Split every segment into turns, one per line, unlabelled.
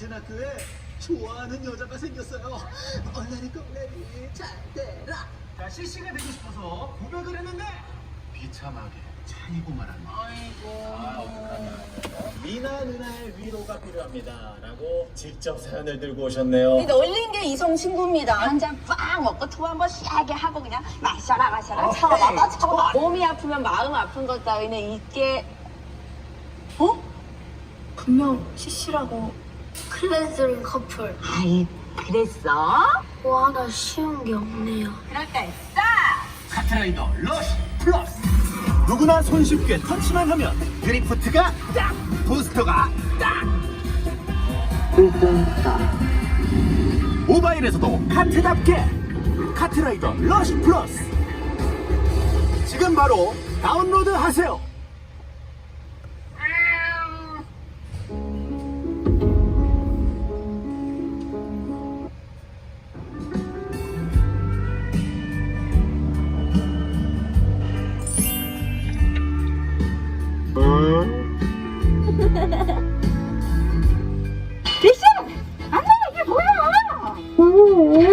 같은 학교에 좋아하는 여자가 생겼어요. 얼레리 꼴레리 잘 되라. 자, CC가 되고 싶어서 고백을 했는데 비참하게 차이고 말합니다. 아이고. 미나 누나의 위로가 필요합니다 라고 직접 사연을 들고 오셨네요.
근데 올린 게 이성 친구입니다. 한 잔 빡 먹고 투 한번 시하게 하고 그냥 마셔라 마셔라 쳐봐봐 쳐봐. 몸이 아프면 마음 아픈 것 따위는 있게. 어?
분명 CC라고 클래스링 커플.
아이 그랬어?
뭐 하나 쉬운 게 없네요.
그럴 때 싸.
카트라이더 러쉬 플러스. 누구나 손쉽게 터치만 하면 드리프트가 딱 부스터가 딱. 모바일에서도 카트답게 카트라이더 러쉬 플러스. 지금 바로 다운로드 하세요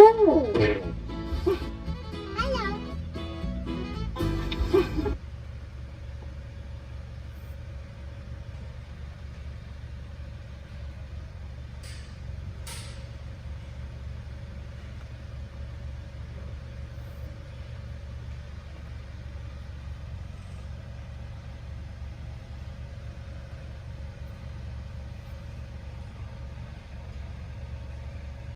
Uhul!